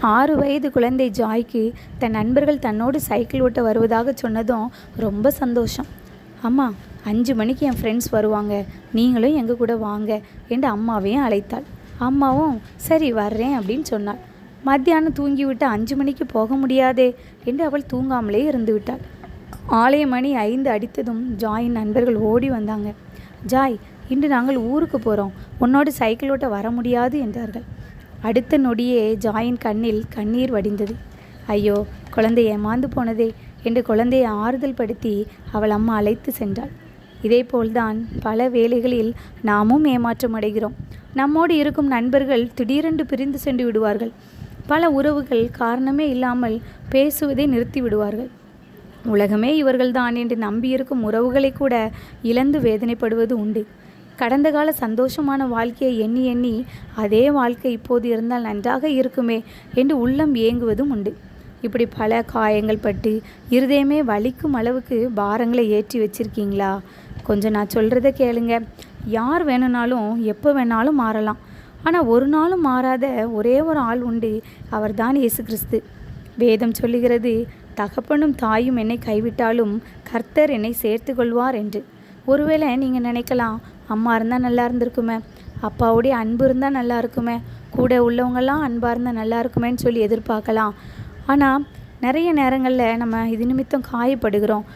ஆறு வயது குழந்தை ஜாய்க்கு தன் நண்பர்கள் தன்னோடு சைக்கிள் ஓட்ட வருவதாக சொன்னதும் ரொம்ப சந்தோஷம். அம்மா அஞ்சு மணிக்கு என் ஃப்ரெண்ட்ஸ் வருவாங்க. நீங்களும் எங்கள் கூட வாங்க என்று அம்மாவையும் அழைத்தாள். அம்மாவும் சரி வர்றேன் அப்படின்னு சொன்னாள். மத்தியானம் தூங்கிவிட்டு அஞ்சு மணிக்கு போக முடியாதே என்று அவள் தூங்காமலே இருந்து விட்டாள். ஆலய மணி ஐந்து அடித்ததும் ஜாயின் நண்பர்கள் ஓடி வந்தாங்க. ஜாய் இன்று நாங்கள் ஊருக்கு போகிறோம் உன்னோடு சைக்கிள் ஓட்ட வர முடியாது என்றார்கள். அடுத்த நொடியே ஜாயின் கண்ணில் கண்ணீர் வடிந்தது. ஐயோ குழந்தை ஏமாந்து போனதே என்று குழந்தையை ஆறுதல் படுத்தி அவள் அம்மா அழைத்து சென்றாள். இதேபோல்தான் பல வேளைகளில் நாமும் ஏமாற்றம் அடைகிறோம். நம்மோடு இருக்கும் நண்பர்கள் திடீரென்று பிரிந்து சென்று விடுவார்கள். பல உறவுகள் காரணமே இல்லாமல் பேசுவதை நிறுத்தி விடுவார்கள். உலகமே இவர்கள்தான் என்று நம்பியிருக்கும் உறவுகளை கூட இழந்து வேதனைப்படுவது உண்டு. கடந்த கால சந்தோஷமான வாழ்க்கையை எண்ணி எண்ணி அதே வாழ்க்கை இப்போது இருந்தால் நன்றாக இருக்குமே என்று உள்ளம் ஏங்குவதும் உண்டு. இப்படி பல காயங்கள் பட்டு இருதயமே வலிக்கும் அளவுக்கு பாரங்களை ஏற்றி வச்சிருக்கீங்களா? கொஞ்சம் நான் சொல்கிறத கேளுங்க. யார் வேணும்னாலும் எப்போ வேணாலும் மாறலாம். ஆனால் ஒரு நாளும் மாறாத ஒரே ஒரு ஆள் உண்டு அவர்தான் இயேசு கிறிஸ்து. வேதம் சொல்லுகிறது தகப்பனும் தாயும் என்னை கைவிட்டாலும் கர்த்தர் என்னை சேர்த்து கொள்வார் என்று. ஒருவேளை நீங்கள் நினைக்கலாம் அம்மா இருந்தால் நல்லா இருந்திருக்குமே அப்பாவுடைய அன்பு இருந்தால் நல்லா இருக்குமே கூட உள்ளவங்கெல்லாம் அன்பாக இருந்தால் நல்லா இருக்குமேன்னு சொல்லி எதிர்பார்க்கலாம். ஆனால் நிறைய நேரங்களில் நம்ம இது நிமித்தம் காயப்படுகிறோம்.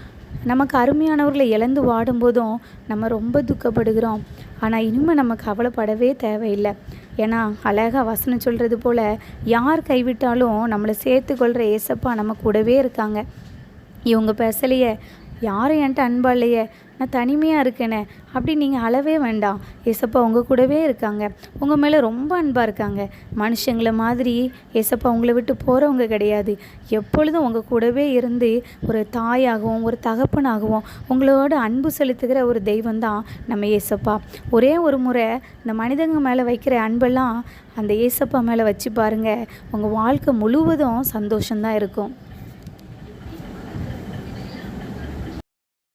நமக்கு அருமையானவர்களை இழந்து வாடும்போதும் நம்ம ரொம்ப துக்கப்படுகிறோம். ஆனால் இனிமேல் நம்ம கவலைப்படவே தேவையில்லை. ஏன்னா அழகாக வசனம் சொல்கிறது போல் யார் கைவிட்டாலும் நம்மளை சேர்த்து கொள்கிற ஏசப்பா நம்ம கூடவே இருக்காங்க. இவங்க பேசலையே யாரும் என்கிட்ட அன்பாக இல்லையே நான் தனிமையாக இருக்கேனே. அப்படி நீங்கள் அளவே வேண்டாம். ஏசப்பா உங்கள் கூடவே இருக்காங்க. உங்கள் மேலே ரொம்ப அன்பாக இருக்காங்க. மனுஷங்களை மாதிரி ஏசப்பா உங்களை விட்டு போகிறவங்க கிடையாது. எப்பொழுதும் உங்கள் கூடவே இருந்து ஒரு தாயாகவும் ஒரு தகப்பனாகவும் உங்களோட அன்பு செலுத்துகிற ஒரு தெய்வம் தான் நம்ம ஏசப்பா. ஒரே ஒரு முறை இந்த மனிதங்க மேலே வைக்கிற அன்பெல்லாம் அந்த ஏசப்பா மேலே வச்சு பாருங்கள் உங்கள் வாழ்க்கை முழுவதும் சந்தோஷம்தான் இருக்கும்.